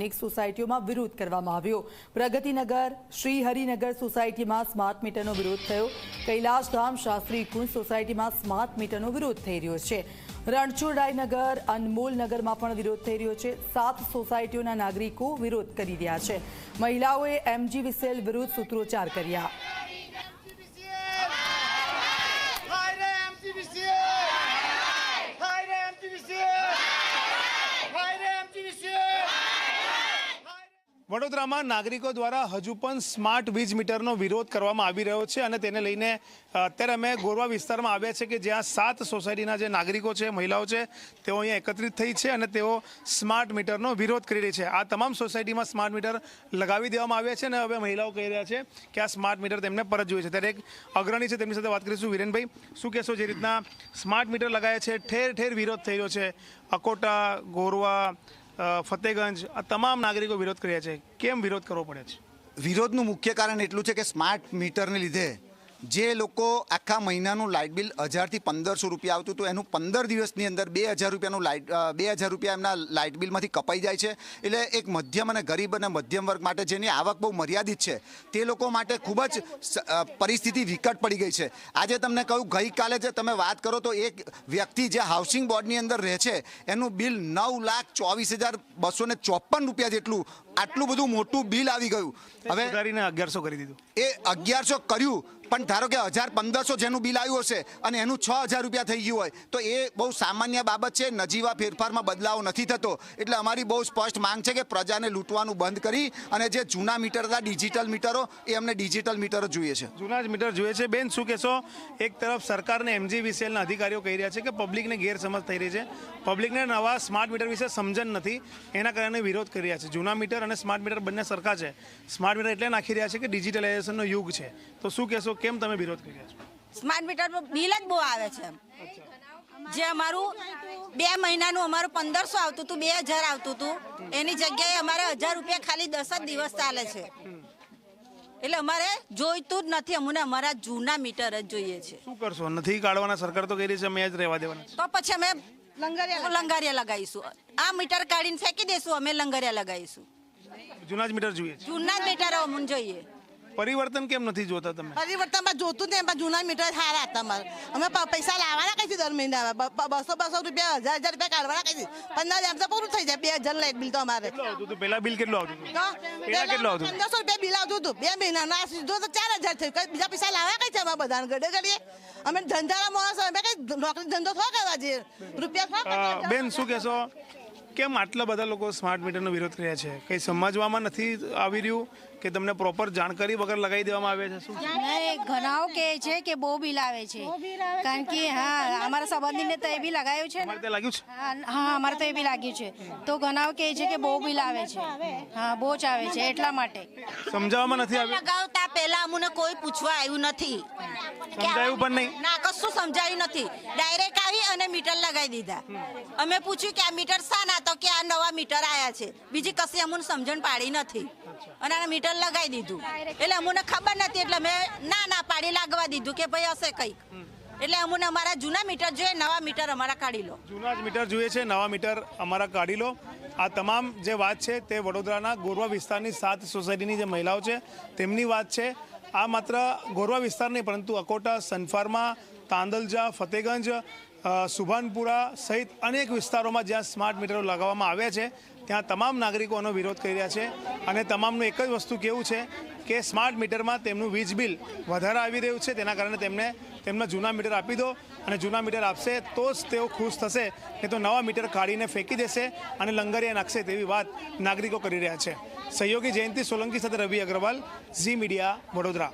અનેક સોસાયટીઓમાં વિરોધ કરવામાં આવ્યો. પ્રગતિનગર શ્રી હરિનગર સોસાયટીમાં સ્માર્ટ મીટરનો વિરોધ થયો. કૈલાસધામ શાસ્ત્રી કુંજ સોસાયટીમાં સ્માર્ટ મીટરનો વિરોધ થઈ રહ્યો છે. રણછોડરાયનગર અનમોલનગરમાં પણ વિરોધ થઈ રહ્યો છે. સાત સોસાયટીઓના નાગરિકો વિરોધ કરી રહ્યા છે. મહિલાઓએ એમજી વિસેલ વિરુદ્ધ સૂત્રોચ્ચાર કર્યા. વડોદરામાં નાગરિકો દ્વારા હજુ પણ સ્માર્ટ વીજ મીટરનો વિરોધ કરવામાં આવી રહ્યો છે અને તેને લઈને અત્યારે અમે ગોરવા વિસ્તારમાં આવ્યા છે કે જ્યાં સાત સોસાયટીના જે નાગરિકો છે, મહિલાઓ છે, તેઓ અહીંયા એકત્રિત થઈ છે અને તેઓ સ્માર્ટ મીટરનો વિરોધ કરી રહી છે. આ તમામ સોસાયટીમાં સ્માર્ટ મીટર લગાવી દેવામાં આવ્યા છે અને હવે મહિલાઓ કહી રહ્યા છે કે આ સ્માર્ટ મીટર તેમને પરત જોઈએ છે. ત્યારે એક અગ્રણી છે, તેમની સાથે વાત કરીશું વિરેનભાઈ. શું કહેશો જે રીતના સ્માર્ટ મીટર લગાવ્યા છે? ઠેર ઠેર વિરોધ થઈ રહ્યો છે. અકોટા, ગોરવા ફતેગંજ, આ તમામ નાગરિકો વિરોધ કર્યા છે. કેમ વિરોધ કરવો પડે છે? વિરોધનું મુખ્ય કારણ એટલું છે કે સ્માર્ટ મીટરને લીધે જે લોકો આખા મહિનાનું લાઇટ બિલ હજારથી પંદરસો રૂપિયા આવતું હતું એનું પંદર દિવસની અંદર બે હજાર રૂપિયાનું લાઇટ બે હજાર રૂપિયા એમના લાઇટ બિલમાંથી કપાઈ જાય છે. એટલે એક મધ્યમ અને ગરીબ અને મધ્યમ વર્ગ માટે જેની આવક બહુ મર્યાદિત છે તે લોકો માટે ખૂબ જ પરિસ્થિતિ વિકટ પડી ગઈ છે. આજે તમને કહ્યું ગઈકાલે જે તમે વાત કરો તો એક વ્યક્તિ જે હાઉસિંગ બોર્ડની અંદર રહે છે એનું બિલ નવ લાખ ચોવીસ હજાર બસો ને ચોપન રૂપિયા જેટલું આટલું બધું મોટું બિલ આવી ગયું. હવે અગિયારસો કરી દીધું. એ અગિયારસો કર્યું પણ ધારો કે હજાર પંદરસો જેનું બિલ આવ્યું હશે અને એનું છ હજાર રૂપિયા થઈ ગયું હોય, તો એ બહુ સામાન્ય બાબત છે. નજીવા ફેરફારમાં બદલાવ નથી થતો. એટલે અમારી બહુ સ્પષ્ટ માંગ છે કે પ્રજાને લૂંટવાનું બંધ કરી અને જે જૂના મીટર હતા, ડિજિટલ મીટરો, એ અમને ડિજિટલ મીટરો જોઈએ છે. જૂના જ મીટર જોઈએ છે. બેન, શું કહેશો? એક તરફ સરકારને એમજી વિસેલના અધિકારીઓ કહી રહ્યા છે કે પબ્લિકને ગેરસમજ થઈ રહી છે. પબ્લિકને નવા સ્માર્ટ મીટર વિશે સમજણ નથી. એના કારણે વિરોધ કરી રહ્યા છે. જૂના મીટર અને સ્માર્ટ મીટર બંને સરખા છે. સ્માર્ટ મીટર એટલે નાખી રહ્યા છે કે ડિજિટલાઇઝેશનનો યુગ છે. તો શું કહેશો કેમ તમે વિરોધ કરી રહ્યા છો? સ્માર્ટ મીટર બિલ જ બહુ આવે છે. જે અમારું બે મહિનાનું અમારું પંદરસો આવતું હતું બે હજાર આવતું હતું. એની જગ્યાએ અમારે હજાર રૂપિયા ખાલી દસ જ દિવસ ચાલે છે. એટલે અમારે જોઈતું જ નથી અમને અમારા જૂના મીટર જ જોઈએ છે. શું કરશો? નથી કાઢવાના સરકાર તો કહી રહી છે અમે જ રહેવા દેવાના તો પછી અમે લંગારિયા લગાવીશું. આ મીટર કાઢીને ફેંકી દઈશું અમે લંગારિયા લગાવીશું. જૂના જ મીટર જોઈએ જૂના જ મીટર અમને જોઈએ. પરિવર્તન કેમ નથી જોતા તમે? પરિવર્તનમાં જોતું ને એમાં જૂના મીટર સારા હતા અમારે. અમે પૈસા લાવવાના કઈ દર મહિના બસો બસો રૂપિયા હજાર હજાર રૂપિયા કાઢવાના કઈ પંદર એમ તો પૂરું થઈ જાય બે હજાર લાઈટ બિલ તો અમારે. પેલા બિલ કેટલું આવતું કેટલું આવતું પંદરસો રૂપિયા બિલ આવતું હતું. બે મહિનાના સીધો તો ચાર હજાર થયું. કઈ બીજા પૈસા લાવવા કઈ છે અમારે બધાને ગડે ગડીએ અમે ધંધાના માણસ અમે કઈ નોકરી ધંધો થવા કરવા જઈએ? રૂપિયા બેન શું કહેશો? કેમ આટલા બધા લોકો સ્માર્ટ મીટરનો વિરોધ કર્યા છે? કંઈ સમજવામાં નથી આવી રહ્યું કે તમને પ્રોપર જાણકારી વગર લગાવી દેવામાં આવે છે? શું? ઘણાઓ કહે છે કે બહુ બિલ આવે છે. કારણ કે હા અમારા સંબંધીને તો એ બી લગાવ્યું છે ને? લાગ્યું છે? હા હા અમારે તો એ બી લાગ્યું છે. તો ઘણાઓ કહે છે કે બહુ બિલ આવે છે. હા બહુ જ આવે છે એટલા માટે. સમજાવવામાં નથી આવ્યું? લગાવતા પહેલા અમને કોઈ પૂછવા આવ્યું નથી. સમજાયું પણ નહીં? ના કશું સમજાયું નથી. ડાયરેક્ટ આવી અને મીટર લગાવી દીધા. અમે પૂછ્યું કે આ મીટર શાના? તો કે આ નવા મીટર આવ્યા છે. બીજી કશી અમુને સમજણ પાડી નથી. અને આ મીટર લગાવી દીધું. એટલે અમુને ખબર નથી. એટલે મેં ના ના પાડી લાગવા દીધું કે ભાઈ હશે કંઈક. એટલે અમને અમારા જૂના મીટર જોઈએ નવા મીટર અમારા કાઢી લો. જૂના જ મીટર જોઈએ છે નવા મીટર અમારા કાઢી લો. આ તમામ જે વાત છે તે વડોદરાના ગોરવા વિસ્તારની સાત સોસાયટીની જે મહિલાઓ છે તેમની વાત છે. આ માત્ર ગોરવા વિસ્તાર નહીં પરંતુ અકોટા સનફાર્મા તાંદલજા, ફતેગંજ સુભાનપુરા સહિત અનેક વિસ્તારોમાં જ્યાં સ્માર્ટ મીટરો લગાવવામાં આવ્યા છે, ત્યાં તમામ નાગરિકોનો વિરોધ કરી રહ્યા છે. અને તમામનું એક જ વસ્તુ કેવું છે કે સ્માર્ટ મીટરમાં તેમનું વીજ બિલ વધારે આવી રહ્યું છે, તેના કારણે તેમને, તેમના જૂના મીટર આપી દો. અને જૂના મીટર આપશે તો જ તેઓ ખુશ થશે, નહીં તો નવા મીટર કાઢીને ફેંકી દેશે અને લંગરિયા નાખશે તેવી વાત નાગરિકો કરી રહ્યા છે. સહયોગી જયંતિ સોલંકી સાથે રવિ અગ્રવાલ, ઝી મીડિયા વડોદરા.